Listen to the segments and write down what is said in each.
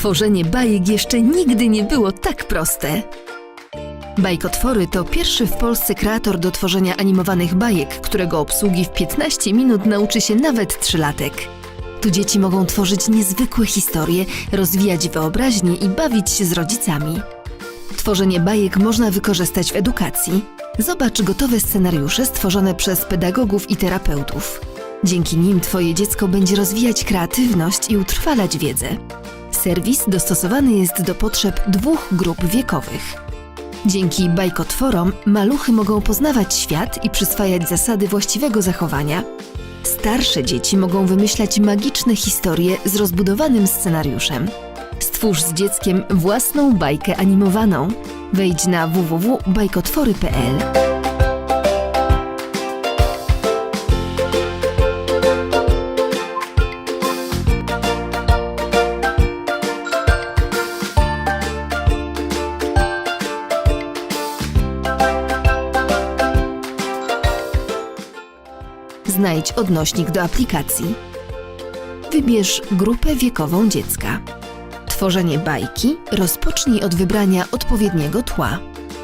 Tworzenie bajek jeszcze nigdy nie było tak proste. Bajkotwory to pierwszy w Polsce kreator do tworzenia animowanych bajek, którego obsługi w 15 minut nauczy się nawet trzylatek. Tu dzieci mogą tworzyć niezwykłe historie, rozwijać wyobraźnię i bawić się z rodzicami. Tworzenie bajek można wykorzystać w edukacji. Zobacz gotowe scenariusze stworzone przez pedagogów i terapeutów. Dzięki nim Twoje dziecko będzie rozwijać kreatywność i utrwalać wiedzę. Serwis dostosowany jest do potrzeb dwóch grup wiekowych. Dzięki bajkotworom maluchy mogą poznawać świat i przyswajać zasady właściwego zachowania. Starsze dzieci mogą wymyślać magiczne historie z rozbudowanym scenariuszem. Stwórz z dzieckiem własną bajkę animowaną. Wejdź na www.bajkotwory.pl. Znajdź odnośnik do aplikacji. Wybierz grupę wiekową dziecka. Tworzenie bajki rozpocznij od wybrania odpowiedniego tła.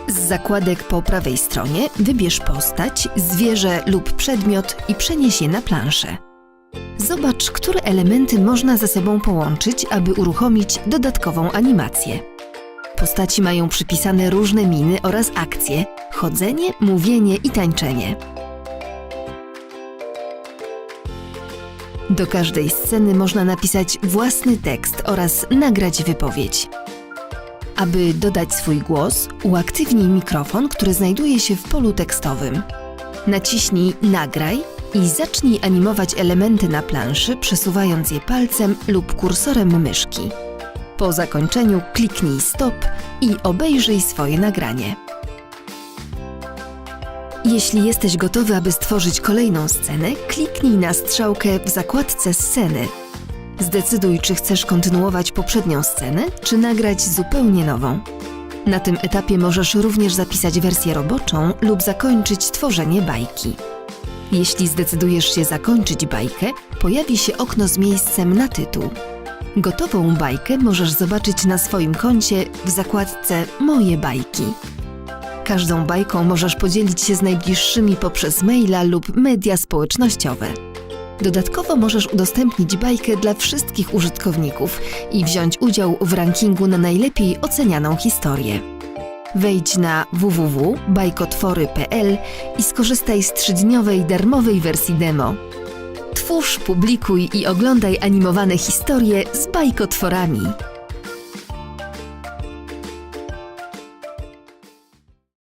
Z zakładek po prawej stronie wybierz postać, zwierzę lub przedmiot i przenieś je na planszę. Zobacz, które elementy można ze sobą połączyć, aby uruchomić dodatkową animację. Postaci mają przypisane różne miny oraz akcje: chodzenie, mówienie i tańczenie. Do każdej sceny można napisać własny tekst oraz nagrać wypowiedź. Aby dodać swój głos, uaktywnij mikrofon, który znajduje się w polu tekstowym. Naciśnij Nagraj i zacznij animować elementy na planszy, przesuwając je palcem lub kursorem myszki. Po zakończeniu kliknij Stop i obejrzyj swoje nagranie. Jeśli jesteś gotowy, aby stworzyć kolejną scenę, kliknij na strzałkę w zakładce Sceny. Zdecyduj, czy chcesz kontynuować poprzednią scenę, czy nagrać zupełnie nową. Na tym etapie możesz również zapisać wersję roboczą lub zakończyć tworzenie bajki. Jeśli zdecydujesz się zakończyć bajkę, pojawi się okno z miejscem na tytuł. Gotową bajkę możesz zobaczyć na swoim koncie w zakładce Moje bajki. Każdą bajką możesz podzielić się z najbliższymi poprzez maila lub media społecznościowe. Dodatkowo możesz udostępnić bajkę dla wszystkich użytkowników i wziąć udział w rankingu na najlepiej ocenianą historię. Wejdź na www.bajkotwory.pl i skorzystaj z trzydniowej darmowej wersji demo. Twórz, publikuj i oglądaj animowane historie z bajkotworami.